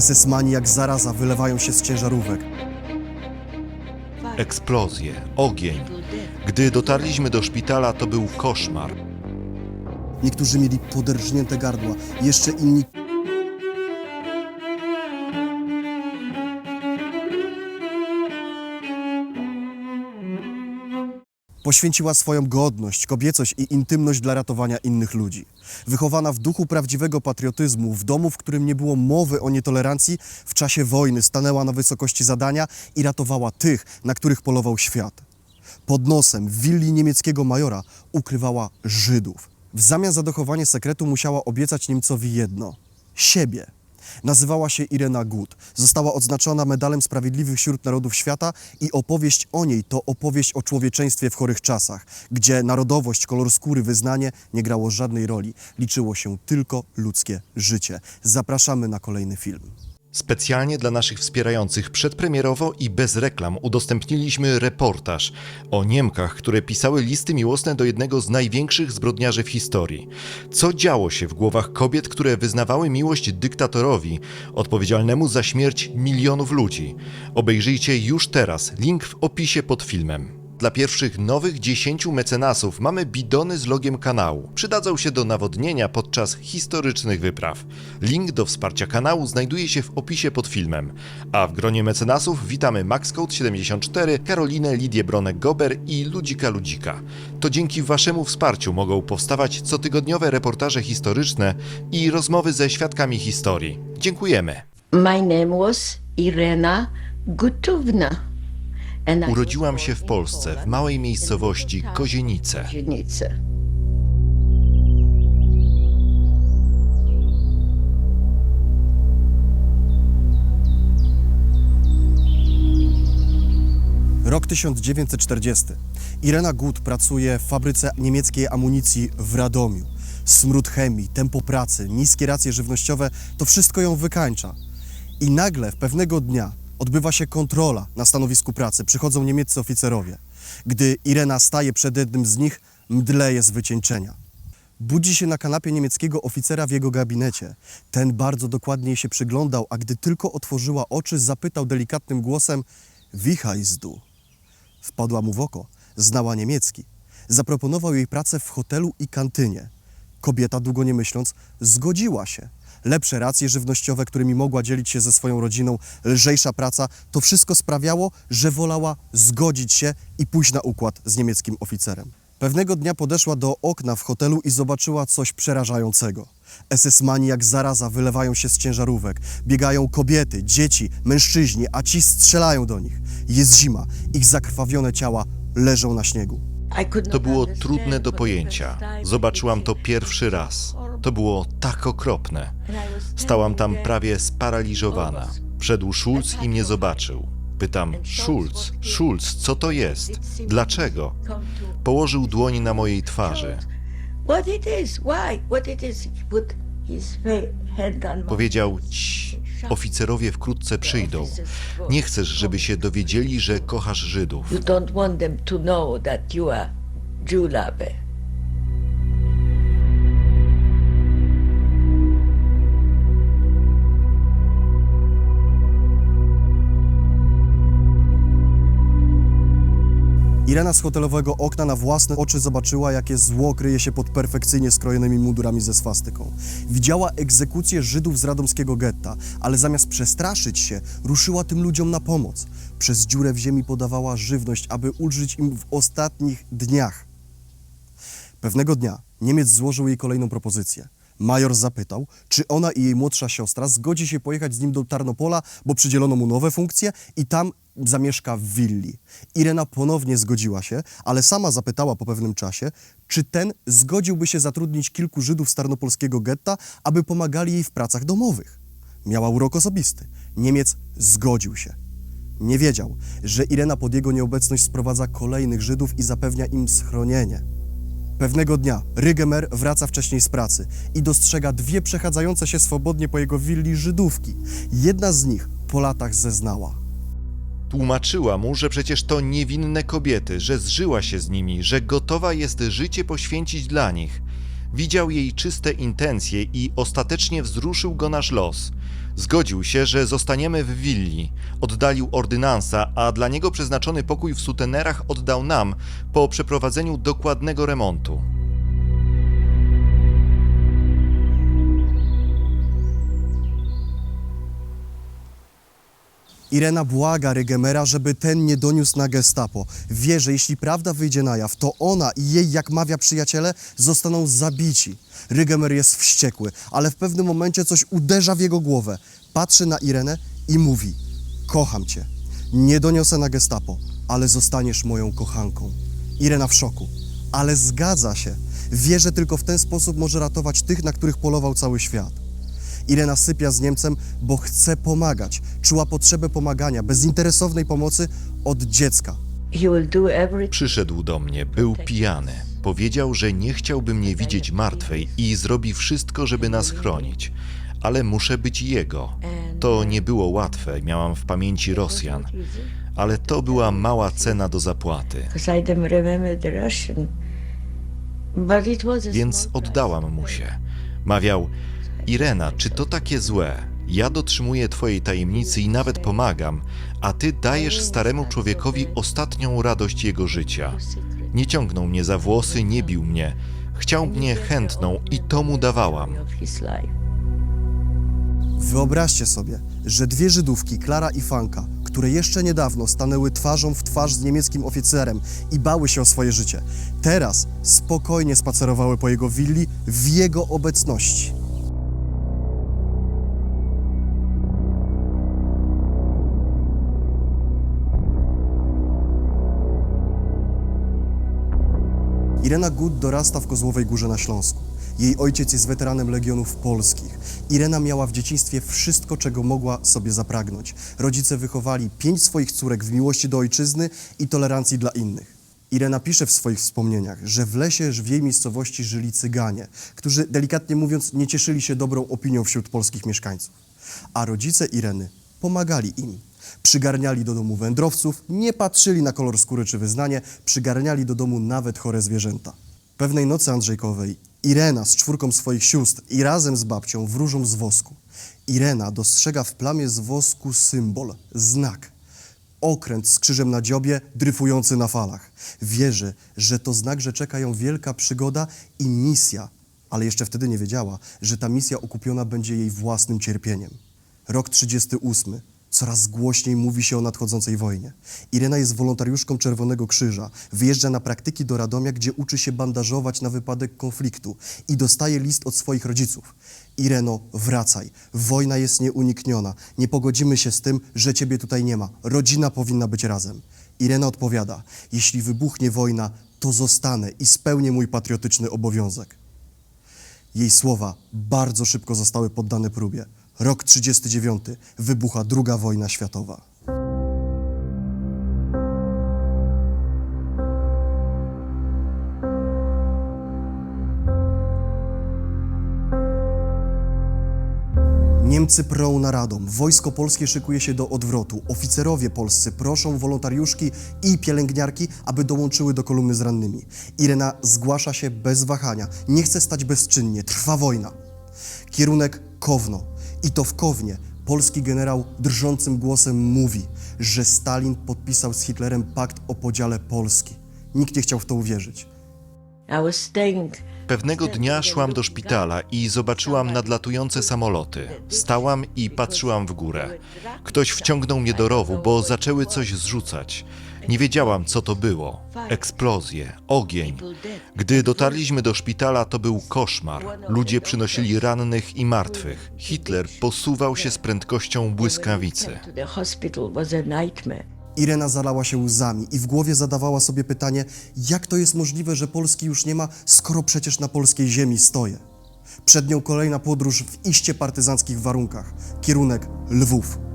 SS-mani jak zaraza wylewają się z ciężarówek. Eksplozje, ogień. Gdy dotarliśmy do szpitala, to był koszmar. Niektórzy mieli poderżnięte gardła, jeszcze inni Poświęciła swoją godność, kobiecość i intymność dla ratowania innych ludzi. Wychowana w duchu prawdziwego patriotyzmu, w domu, w którym nie było mowy o nietolerancji, w czasie wojny stanęła na wysokości zadania i ratowała tych, na których polował świat. Pod nosem w willi niemieckiego majora ukrywała Żydów. W zamian za dochowanie sekretu musiała obiecać Niemcowi jedno siebie. Nazywała się Irena Gut. Została odznaczona medalem Sprawiedliwych wśród Narodów Świata i opowieść o niej to opowieść o człowieczeństwie w chorych czasach, gdzie narodowość, kolor skóry, wyznanie nie grało żadnej roli. Liczyło się tylko ludzkie życie. Zapraszamy na kolejny film. Specjalnie dla naszych wspierających przedpremierowo i bez reklam udostępniliśmy reportaż o Niemkach, które pisały listy miłosne do jednego z największych zbrodniarzy w historii. Co działo się w głowach kobiet, które wyznawały miłość dyktatorowi, odpowiedzialnemu za śmierć milionów ludzi? Obejrzyjcie już teraz, link w opisie pod filmem. Dla pierwszych nowych 10 mecenasów mamy bidony z logiem kanału. Przydadzą się do nawodnienia podczas historycznych wypraw. Link do wsparcia kanału znajduje się w opisie pod filmem. A w gronie mecenasów witamy MaxCode74, Karolinę, Lidię Bronek-Gober i Ludzika Ludzika. To dzięki waszemu wsparciu mogą powstawać cotygodniowe reportaże historyczne i rozmowy ze świadkami historii. Dziękujemy. My name was Irena Gutowna. Urodziłam się w Polsce, w małej miejscowości. Kozienice. Rok 1940. Irena Gut pracuje w fabryce niemieckiej amunicji w Radomiu. Smród chemii, tempo pracy, niskie racje żywnościowe to wszystko ją wykańcza. I nagle w pewnego dnia odbywa się kontrola na stanowisku pracy. Przychodzą niemieccy oficerowie. Gdy Irena staje przed jednym z nich, mdleje z wycieńczenia. Budzi się na kanapie niemieckiego oficera w jego gabinecie. Ten bardzo dokładnie jej się przyglądał, a gdy tylko otworzyła oczy, zapytał delikatnym głosem: heißt du? Wpadła mu w oko, znała niemiecki. Zaproponował jej pracę w hotelu i kantynie. Kobieta, długo nie myśląc, zgodziła się. Lepsze racje żywnościowe, którymi mogła dzielić się ze swoją rodziną, lżejsza praca, to wszystko sprawiało, że wolała zgodzić się i pójść na układ z niemieckim oficerem. Pewnego dnia podeszła do okna w hotelu i zobaczyła coś przerażającego. SS-mani jak zaraza wylewają się z ciężarówek. Biegają kobiety, dzieci, mężczyźni, a ci strzelają do nich. Jest zima, ich zakrwawione ciała leżą na śniegu. To było trudne do pojęcia. Zobaczyłam to pierwszy raz. To było tak okropne. Stałam tam prawie sparaliżowana. Wszedł Schulz i mnie zobaczył. Pytam, Schulz, Schulz, co to jest? Dlaczego? Położył dłoń na mojej twarzy. Powiedział, ci, oficerowie wkrótce przyjdą. Nie chcesz, żeby się dowiedzieli, że kochasz Żydów. You don't want them to know that you are Jew lover. Irena z hotelowego okna na własne oczy zobaczyła, jakie zło kryje się pod perfekcyjnie skrojonymi mundurami ze swastyką. Widziała egzekucję Żydów z radomskiego getta, ale zamiast przestraszyć się, ruszyła tym ludziom na pomoc. Przez dziurę w ziemi podawała żywność, aby ulżyć im w ostatnich dniach. Pewnego dnia Niemiec złożył jej kolejną propozycję. Major zapytał, czy ona i jej młodsza siostra zgodzi się pojechać z nim do Tarnopola, bo przydzielono mu nowe funkcje i tam zamieszka w willi. Irena ponownie zgodziła się, ale sama zapytała po pewnym czasie, czy ten zgodziłby się zatrudnić kilku Żydów z tarnopolskiego getta, aby pomagali jej w pracach domowych. Miała urok osobisty. Niemiec zgodził się. Nie wiedział, że Irena pod jego nieobecność sprowadza kolejnych Żydów i zapewnia im schronienie. Pewnego dnia Rygemer wraca wcześniej z pracy i dostrzega dwie przechadzające się swobodnie po jego willi Żydówki. Jedna z nich po latach zeznała. Tłumaczyła mu, że przecież to niewinne kobiety, że zżyła się z nimi, że gotowa jest życie poświęcić dla nich. Widział jej czyste intencje i ostatecznie wzruszył go nasz los. Zgodził się, że zostaniemy w willi. Oddalił ordynansa, a dla niego przeznaczony pokój w sutenerach oddał nam po przeprowadzeniu dokładnego remontu. Irena błaga Rygemera, żeby ten nie doniósł na gestapo. Wie, że jeśli prawda wyjdzie na jaw, to ona i jej, jak mawia przyjaciele, zostaną zabici. Rygemer jest wściekły, ale w pewnym momencie coś uderza w jego głowę. Patrzy na Irenę i mówi: Kocham cię. Nie doniosę na gestapo, ale zostaniesz moją kochanką. Irena w szoku, ale zgadza się. Wie, że tylko w ten sposób może ratować tych, na których polował cały świat. Irena sypia z Niemcem, bo chce pomagać. Czuła potrzebę pomagania, bezinteresownej pomocy od dziecka. Przyszedł do mnie, był pijany. Powiedział, że nie chciałby mnie widzieć martwej i zrobi wszystko, żeby nas chronić. Ale muszę być jego. To nie było łatwe, miałam w pamięci Rosjan, ale to była mała cena do zapłaty. Więc oddałam mu się. Mawiał: Irena, czy to takie złe? Ja dotrzymuję twojej tajemnicy i nawet pomagam, a ty dajesz staremu człowiekowi ostatnią radość jego życia. Nie ciągnął mnie za włosy, nie bił mnie. Chciał mnie chętną i to mu dawałam. Wyobraźcie sobie, że dwie Żydówki, Klara i Fanka, które jeszcze niedawno stanęły twarzą w twarz z niemieckim oficerem i bały się o swoje życie, teraz spokojnie spacerowały po jego willi w jego obecności. Irena Gut dorasta w Kozłowej Górze na Śląsku. Jej ojciec jest weteranem Legionów Polskich. Irena miała w dzieciństwie wszystko, czego mogła sobie zapragnąć. Rodzice wychowali pięć swoich córek w miłości do ojczyzny i tolerancji dla innych. Irena pisze w swoich wspomnieniach, że w lesie w jej miejscowości żyli Cyganie, którzy delikatnie mówiąc nie cieszyli się dobrą opinią wśród polskich mieszkańców. A rodzice Ireny pomagali im. Przygarniali do domu wędrowców, nie patrzyli na kolor skóry czy wyznanie, przygarniali do domu nawet chore zwierzęta. Pewnej nocy Andrzejkowej Irena z czwórką swoich sióstr i razem z babcią wróżą z wosku. Irena dostrzega w plamie z wosku symbol, znak. Okręt z krzyżem na dziobie, dryfujący na falach. Wierzy, że to znak, że czeka ją wielka przygoda i misja, ale jeszcze wtedy nie wiedziała, że ta misja okupiona będzie jej własnym cierpieniem. Rok 38. Coraz głośniej mówi się o nadchodzącej wojnie. Irena jest wolontariuszką Czerwonego Krzyża. Wyjeżdża na praktyki do Radomia, gdzie uczy się bandażować na wypadek konfliktu i dostaje list od swoich rodziców. Ireno, wracaj. Wojna jest nieunikniona. Nie pogodzimy się z tym, że ciebie tutaj nie ma. Rodzina powinna być razem. Irena odpowiada: Jeśli wybuchnie wojna, to zostanę i spełnię mój patriotyczny obowiązek. Jej słowa bardzo szybko zostały poddane próbie. Rok 39. Wybucha II wojna światowa. Niemcy prą na Radom, wojsko polskie szykuje się do odwrotu. Oficerowie polscy proszą wolontariuszki i pielęgniarki, aby dołączyły do kolumny z rannymi. Irena zgłasza się bez wahania, nie chce stać bezczynnie, trwa wojna. Kierunek Kowno. I to w Kownie polski generał drżącym głosem mówi, że Stalin podpisał z Hitlerem pakt o podziale Polski. Nikt nie chciał w to uwierzyć. Pewnego dnia szłam do szpitala i zobaczyłam nadlatujące samoloty. Stałam i patrzyłam w górę. Ktoś wciągnął mnie do rowu, bo zaczęły coś zrzucać. Nie wiedziałam, co to było. Eksplozje, ogień. Gdy dotarliśmy do szpitala, to był koszmar. Ludzie przynosili rannych i martwych. Hitler posuwał się z prędkością błyskawicy. Irena zalała się łzami i w głowie zadawała sobie pytanie, jak to jest możliwe, że Polski już nie ma, skoro przecież na polskiej ziemi stoję. Przed nią kolejna podróż w iście partyzanckich warunkach. Kierunek Lwów.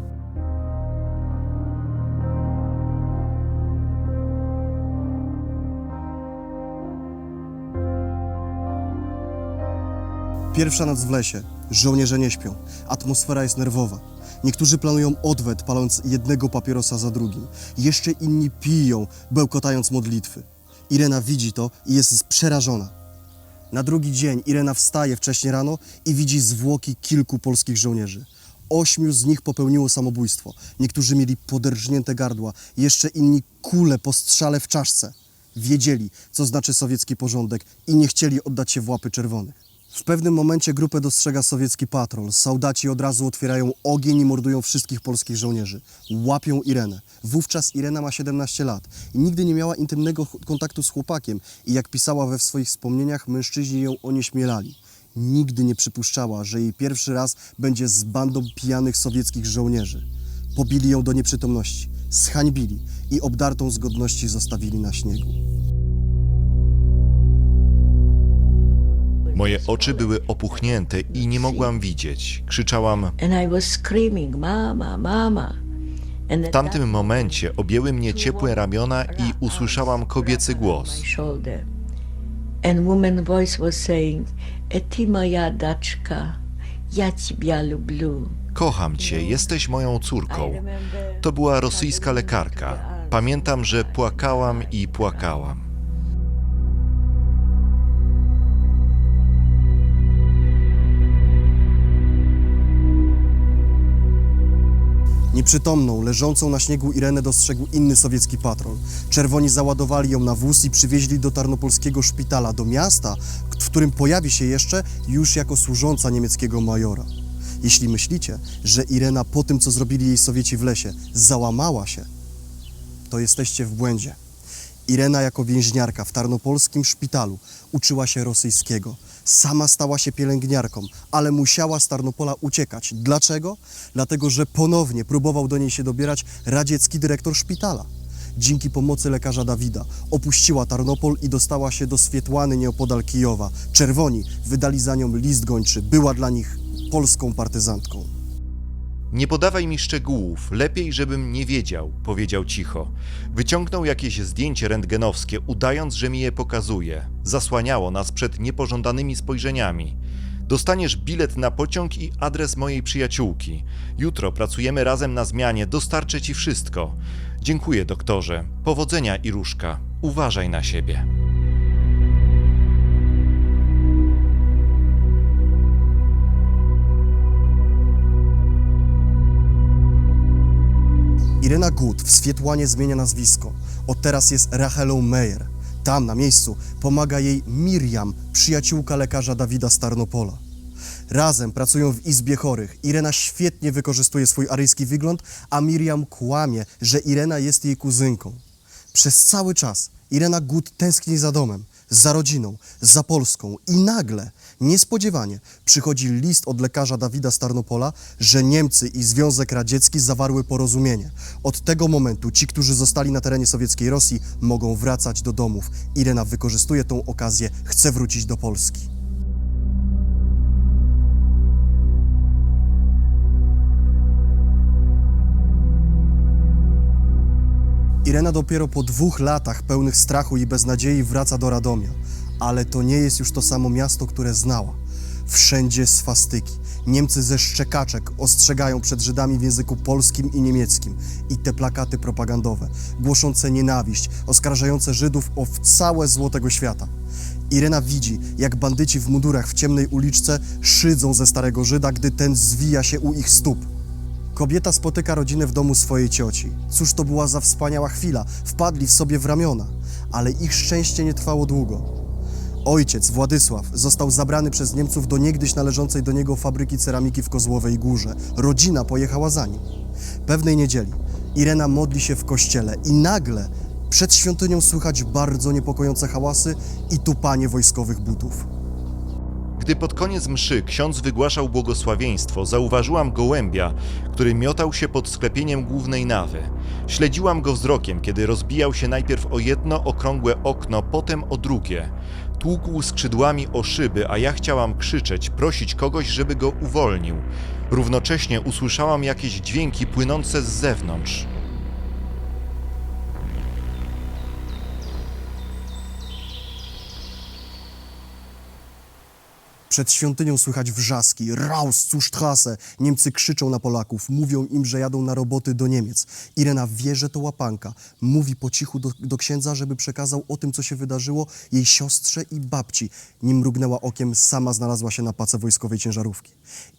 Pierwsza noc w lesie. Żołnierze nie śpią. Atmosfera jest nerwowa. Niektórzy planują odwet, paląc jednego papierosa za drugim. Jeszcze inni piją, bełkotając modlitwy. Irena widzi to i jest przerażona. Na drugi dzień Irena wstaje wcześnie rano i widzi zwłoki kilku polskich żołnierzy. Ośmiu z nich popełniło samobójstwo. Niektórzy mieli poderżnięte gardła, jeszcze inni kule po strzale w czaszce. Wiedzieli, co znaczy sowiecki porządek i nie chcieli oddać się w łapy czerwonych. W pewnym momencie grupę dostrzega sowiecki patrol. Saudaci od razu otwierają ogień i mordują wszystkich polskich żołnierzy. Łapią Irenę. Wówczas Irena ma 17 lat i nigdy nie miała intymnego kontaktu z chłopakiem i jak pisała we swoich wspomnieniach, mężczyźni ją onieśmielali. Nigdy nie przypuszczała, że jej pierwszy raz będzie z bandą pijanych sowieckich żołnierzy. Pobili ją do nieprzytomności, zhańbili i obdartą z godności zostawili na śniegu. Moje oczy były opuchnięte i nie mogłam widzieć. Krzyczałam. Mama, Mama. W tamtym momencie objęły mnie ciepłe ramiona i usłyszałam kobiecy głos. And woman voice was saying, Eti moja daczka, ja ciebie lubię. Kocham cię, jesteś moją córką. To była rosyjska lekarka. Pamiętam, że płakałam i płakałam. Nieprzytomną, leżącą na śniegu Irenę dostrzegł inny sowiecki patrol. Czerwoni załadowali ją na wóz i przywieźli do tarnopolskiego szpitala, do miasta, w którym pojawi się jeszcze już jako służąca niemieckiego majora. Jeśli myślicie, że Irena po tym, co zrobili jej Sowieci w lesie, załamała się, to jesteście w błędzie. Irena jako więźniarka w tarnopolskim szpitalu uczyła się rosyjskiego. Sama stała się pielęgniarką, ale musiała z Tarnopola uciekać. Dlaczego? Dlatego, że ponownie próbował do niej się dobierać radziecki dyrektor szpitala. Dzięki pomocy lekarza Dawida opuściła Tarnopol i dostała się do Swietłany nieopodal Kijowa. Czerwoni wydali za nią list gończy. Była dla nich polską partyzantką. Nie podawaj mi szczegółów, lepiej, żebym nie wiedział, powiedział cicho. Wyciągnął jakieś zdjęcie rentgenowskie, udając, że mi je pokazuje. Zasłaniało nas przed niepożądanymi spojrzeniami. Dostaniesz bilet na pociąg i adres mojej przyjaciółki. Jutro pracujemy razem na zmianie, dostarczę ci wszystko. Dziękuję, doktorze. Powodzenia, Iruszka. Uważaj na siebie. Irena Gut w Swietłanie zmienia nazwisko. Od teraz jest Rachelą Meyer. Tam, na miejscu, pomaga jej Miriam, przyjaciółka lekarza Dawida z Tarnopola. Razem pracują w izbie chorych. Irena świetnie wykorzystuje swój aryjski wygląd, a Miriam kłamie, że Irena jest jej kuzynką. Przez cały czas Irena Gut tęskni za domem, za rodziną, za Polską i nagle, niespodziewanie, przychodzi list od lekarza Dawida z Tarnopola, że Niemcy i Związek Radziecki zawarły porozumienie. Od tego momentu ci, którzy zostali na terenie sowieckiej Rosji, mogą wracać do domów. Irena wykorzystuje tą okazję, chce wrócić do Polski. Irena dopiero po dwóch latach pełnych strachu i beznadziei wraca do Radomia. Ale to nie jest już to samo miasto, które znała. Wszędzie swastyki. Niemcy ze szczekaczek ostrzegają przed Żydami w języku polskim i niemieckim. I te plakaty propagandowe, głoszące nienawiść, oskarżające Żydów o całe zło tego świata. Irena widzi, jak bandyci w mundurach w ciemnej uliczce szydzą ze starego Żyda, gdy ten zwija się u ich stóp. Kobieta spotyka rodzinę w domu swojej cioci. Cóż to była za wspaniała chwila. Wpadli w sobie w ramiona, ale ich szczęście nie trwało długo. Ojciec, Władysław, został zabrany przez Niemców do niegdyś należącej do niego fabryki ceramiki w Kozłowej Górze. Rodzina pojechała za nim. Pewnej niedzieli Irena modli się w kościele i nagle przed świątynią słychać bardzo niepokojące hałasy i tupanie wojskowych butów. Gdy pod koniec mszy ksiądz wygłaszał błogosławieństwo, zauważyłam gołębia, który miotał się pod sklepieniem głównej nawy. Śledziłam go wzrokiem, kiedy rozbijał się najpierw o jedno okrągłe okno, potem o drugie. Tłukł skrzydłami o szyby, a ja chciałam krzyczeć, prosić kogoś, żeby go uwolnił. Równocześnie usłyszałam jakieś dźwięki płynące z zewnątrz. Przed świątynią słychać wrzaski, raus, zu Straße. Niemcy krzyczą na Polaków, mówią im, że jadą na roboty do Niemiec. Irena wie, że to łapanka. Mówi po cichu do, do księdza, żeby przekazał o tym, co się wydarzyło jej siostrze i babci. Nim mrugnęła okiem, sama znalazła się na pace wojskowej ciężarówki.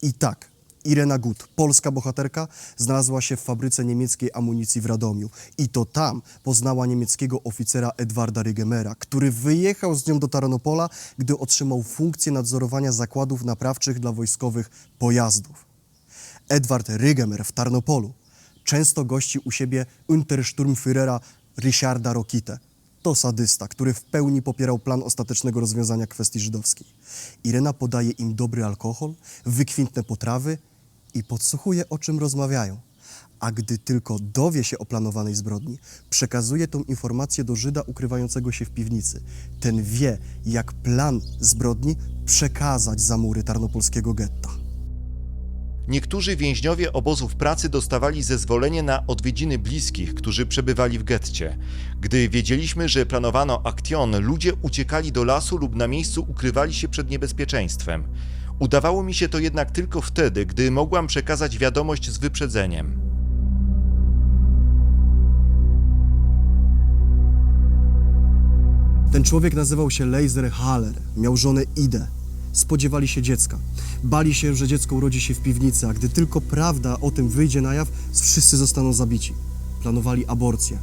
I tak, Irena Gut, polska bohaterka, znalazła się w fabryce niemieckiej amunicji w Radomiu. I to tam poznała niemieckiego oficera Edwarda Rygemera, który wyjechał z nią do Tarnopola, gdy otrzymał funkcję nadzorowania zakładów naprawczych dla wojskowych pojazdów. Edward Rygemer w Tarnopolu często gości u siebie Untersturmführera Richarda Rokite. To sadysta, który w pełni popierał plan ostatecznego rozwiązania kwestii żydowskiej. Irena podaje im dobry alkohol, wykwintne potrawy i podsłuchuje, o czym rozmawiają. A gdy tylko dowie się o planowanej zbrodni, przekazuje tą informację do Żyda ukrywającego się w piwnicy. Ten wie, jak plan zbrodni przekazać za mury tarnopolskiego getta. Niektórzy więźniowie obozów pracy dostawali zezwolenie na odwiedziny bliskich, którzy przebywali w getcie. Gdy wiedzieliśmy, że planowano aktion, ludzie uciekali do lasu lub na miejscu ukrywali się przed niebezpieczeństwem. Udawało mi się to jednak tylko wtedy, gdy mogłam przekazać wiadomość z wyprzedzeniem. Ten człowiek nazywał się Laser Haller, miał żonę Idę. Spodziewali się dziecka. Bali się, że dziecko urodzi się w piwnicy, a gdy tylko prawda o tym wyjdzie na jaw, wszyscy zostaną zabici. Planowali aborcję.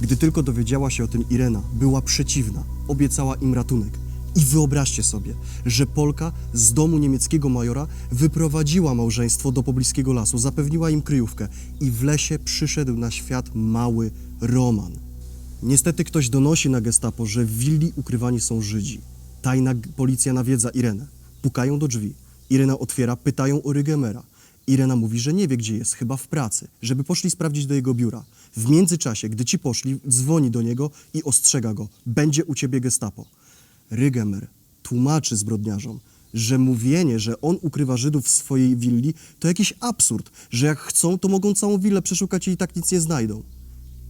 Gdy tylko dowiedziała się o tym Irena, była przeciwna. Obiecała im ratunek. I wyobraźcie sobie, że Polka z domu niemieckiego majora wyprowadziła małżeństwo do pobliskiego lasu, zapewniła im kryjówkę i w lesie przyszedł na świat mały Roman. Niestety ktoś donosi na gestapo, że w willi ukrywani są Żydzi. Tajna policja nawiedza Irenę. Pukają do drzwi. Irena otwiera, pytają o Rygemera. Irena mówi, że nie wie, gdzie jest, chyba w pracy, żeby poszli sprawdzić do jego biura. W międzyczasie, gdy ci poszli, dzwoni do niego i ostrzega go. Będzie u ciebie gestapo. Rygemer tłumaczy zbrodniarzom, że mówienie, że on ukrywa Żydów w swojej willi, to jakiś absurd, że jak chcą, to mogą całą willę przeszukać i tak nic nie znajdą.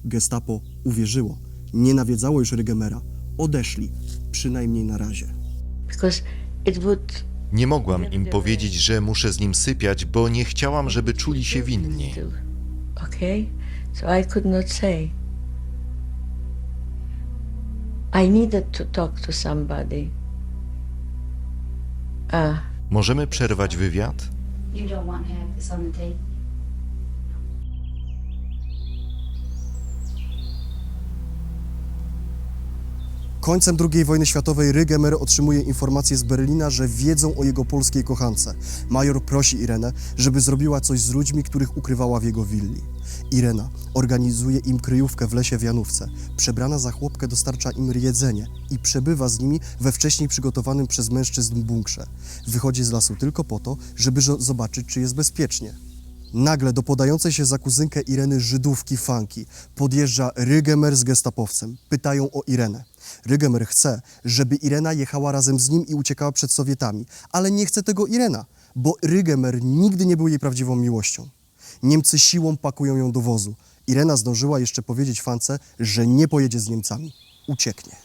Gestapo uwierzyło. Nie nawiedzało już Rygemera. Odeszli, przynajmniej na razie. Because it would Nie mogłam im powiedzieć, że muszę z nim sypiać, bo nie chciałam, żeby czuli się winni. Okay? So I could not say. I needed to talk to somebody. Ah, Możemy przerwać wywiad? You don't want to have this on the tape. Końcem II wojny światowej Rygemer otrzymuje informację z Berlina, że wiedzą o jego polskiej kochance. Major prosi Irenę, żeby zrobiła coś z ludźmi, których ukrywała w jego willi. Irena organizuje im kryjówkę w lesie w Janówce. Przebrana za chłopkę dostarcza im jedzenie i przebywa z nimi we wcześniej przygotowanym przez mężczyzn bunkrze. Wychodzi z lasu tylko po to, żeby zobaczyć, czy jest bezpiecznie. Nagle do podającej się za kuzynkę Ireny Żydówki Fanki podjeżdża Rygemer z gestapowcem. Pytają o Irenę. Rygemer chce, żeby Irena jechała razem z nim i uciekała przed Sowietami, ale nie chce tego Irena, bo Rygemer nigdy nie był jej prawdziwą miłością. Niemcy siłą pakują ją do wozu. Irena zdążyła jeszcze powiedzieć Fance, że nie pojedzie z Niemcami. Ucieknie.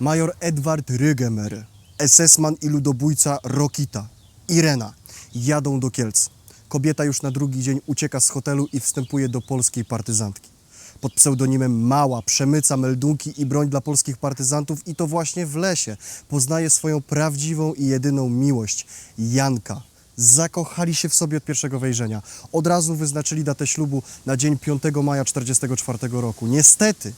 Major Edward Rygemer, SS-man i ludobójca Rokita, Irena jadą do Kielc. Kobieta już na drugi dzień ucieka z hotelu i wstępuje do polskiej partyzantki. Pod pseudonimem Mała przemyca meldunki i broń dla polskich partyzantów i to właśnie w lesie poznaje swoją prawdziwą i jedyną miłość Janka. Zakochali się w sobie od pierwszego wejrzenia. Od razu wyznaczyli datę ślubu na dzień 5 maja 1944 roku. Niestety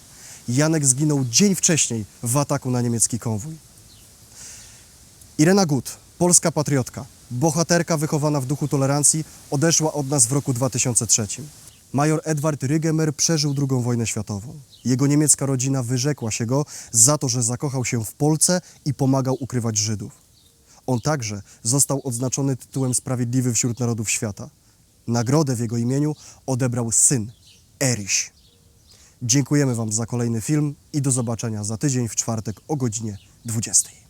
Janek zginął dzień wcześniej w ataku na niemiecki konwój. Irena Gut, polska patriotka, bohaterka wychowana w duchu tolerancji, odeszła od nas w roku 2003. Major Edward Rygemer przeżył II wojnę światową. Jego niemiecka rodzina wyrzekła się go za to, że zakochał się w Polce i pomagał ukrywać Żydów. On także został odznaczony tytułem Sprawiedliwy wśród Narodów Świata. Nagrodę w jego imieniu odebrał syn, Erich. Dziękujemy Wam za kolejny film i do zobaczenia za tydzień w czwartek o godzinie 20.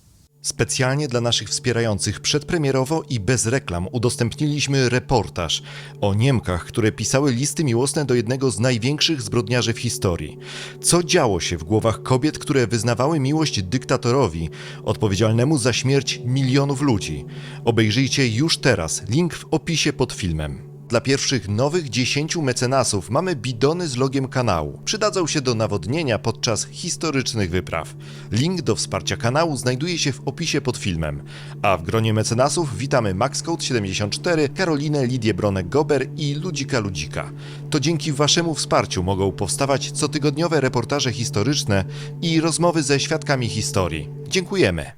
Specjalnie dla naszych wspierających przedpremierowo i bez reklam udostępniliśmy reportaż o Niemkach, które pisały listy miłosne do jednego z największych zbrodniarzy w historii. Co działo się w głowach kobiet, które wyznawały miłość dyktatorowi, odpowiedzialnemu za śmierć milionów ludzi? Obejrzyjcie już teraz, link w opisie pod filmem. Dla pierwszych nowych 10 mecenasów mamy bidony z logiem kanału. Przydadzą się do nawodnienia podczas historycznych wypraw. Link do wsparcia kanału znajduje się w opisie pod filmem. A w gronie mecenasów witamy MaxCode74, Karolinę Lidię Bronek-Gober i Ludzika Ludzika. To dzięki waszemu wsparciu mogą powstawać cotygodniowe reportaże historyczne i rozmowy ze świadkami historii. Dziękujemy.